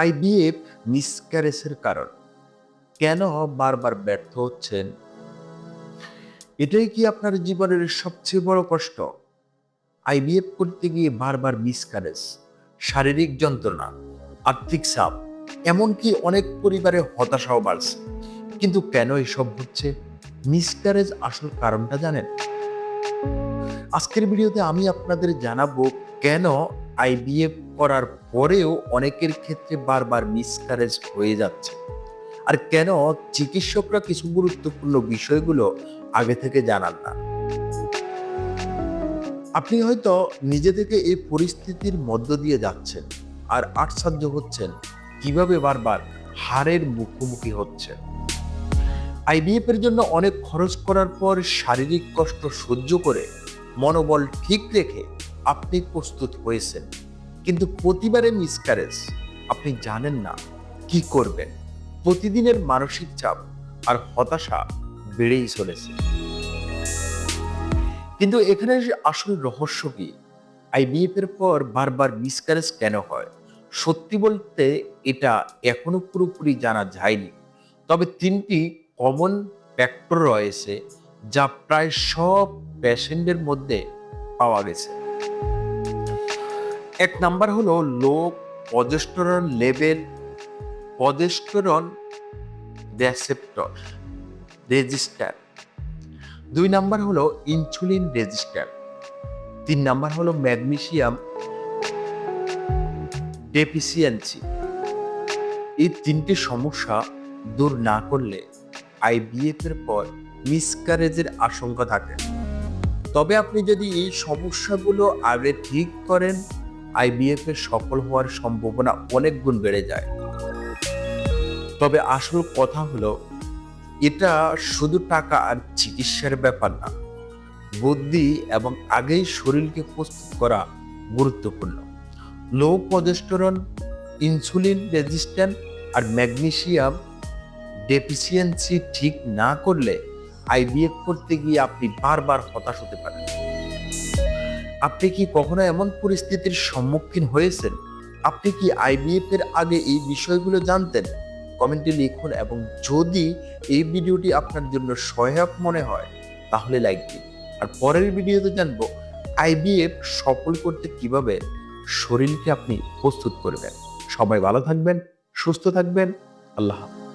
IBF মিসক্যারেজের কারণ। কেন বারবার ব্যর্থ হচ্ছেন? এটাই কি আপনার জীবনের সবচেয়ে বড় কষ্ট? আইবিএফ করতে গিয়ে বারবার মিসক্যারেজ শারীরিক যন্ত্রণা, আর্থিক চাপ, এমনকি অনেক পরিবারে হতাশাও বাড়ছে। কিন্তু কেন এসব হচ্ছে? মিসক্যারেজ আসল কারণটা জানেন? আজকের ভিডিওতে আমি আপনাদের জানাব কেন আইবিএফ করার পরেও অনেকের ক্ষেত্রে বারবার মিসক্যারেজ হয়ে যাচ্ছে। আর কেন চিকিৎসকরা কিছু গুরুত্বপূর্ণ বিষয়গুলো আগে থেকে জানান না? আপনি হয়তো নিজে থেকে এই পরিস্থিতির মধ্য দিয়ে যাচ্ছেন আর আশ্চর্য হচ্ছেন কীভাবে বারবার হারের মুখোমুখি হচ্ছে। আইবিএফ এর জন্য অনেক খরচ করার পর শারীরিক কষ্ট সহ্য করে মনোবল ঠিক রেখে আপনি প্রস্তুত হয়েছেন। কিন্তু প্রতিবারে মিসক্যারেজ আপনি জানেন না কি করবেন। প্রতিদিনের মানসিক চাপ আর হতাশা বেড়েই চলেছে। কিন্তু এখানে আসল রহস্য কি? আইবিএফ এর পর বারবার মিসক্যারেজ কেন হয়? সত্যি বলতে এটা এখনও পুরোপুরি জানা যায়নি। তবে তিনটি কমন ফ্যাক্টর রয়েছে যা প্রায় সব পেশেন্টের মধ্যে পাওয়া গেছে। এক নাম্বার হলো low progesterone level progesterone receptor, resistance. দুই নাম্বার হলো ইনসুলিন রেজিস্টার। তিন নাম্বার হলো ম্যাগনেসিয়াম ডেফিসিয়েন্সি। এই তিনটি সমস্যা দূর না করলে আইবিএফ এর পর মিসকারেজের আশঙ্কা থাকে। তবে আপনি যদি এই সমস্যাগুলো আগে ঠিক করেন আইবিএফ এর সফল হওয়ার সম্ভাবনা অনেক গুণ বেড়ে যায়। তবে আসল কথা হলো, এটা শুধু টাকা আর চিকিৎসার ব্যাপার না, বুদ্ধি এবং আগেই শরীরকে প্রস্তুত করা গুরুত্বপূর্ণ। লো পজেস্টোরন ইনসুলিন রেজিস্ট্যান্ট আর ম্যাগনেসিয়াম ডেফিসিয়েন্সি ঠিক না করলে আইবিএফ করতে গিয়ে আপনি বারবার হতাশ হতে পারেন। আপনি কি কখনো এমন পরিস্থিতির সম্মুখীন হয়েছেন? আপনি কি আইবিএফ এর আগে এই বিষয়গুলো জানতেন? কমেন্টে লিখুন এবং যদি এই ভিডিওটি আপনার জন্য সহায়ক মনে হয়, তাহলে লাইক দিন। আর পরের ভিডিওতে জানব আইবিএফ সফল করতে কীভাবে শরীরকে আপনি প্রস্তুত করবেন। সবাই ভালো থাকবেন, সুস্থ থাকবেন, আল্লাহ হাফেজ।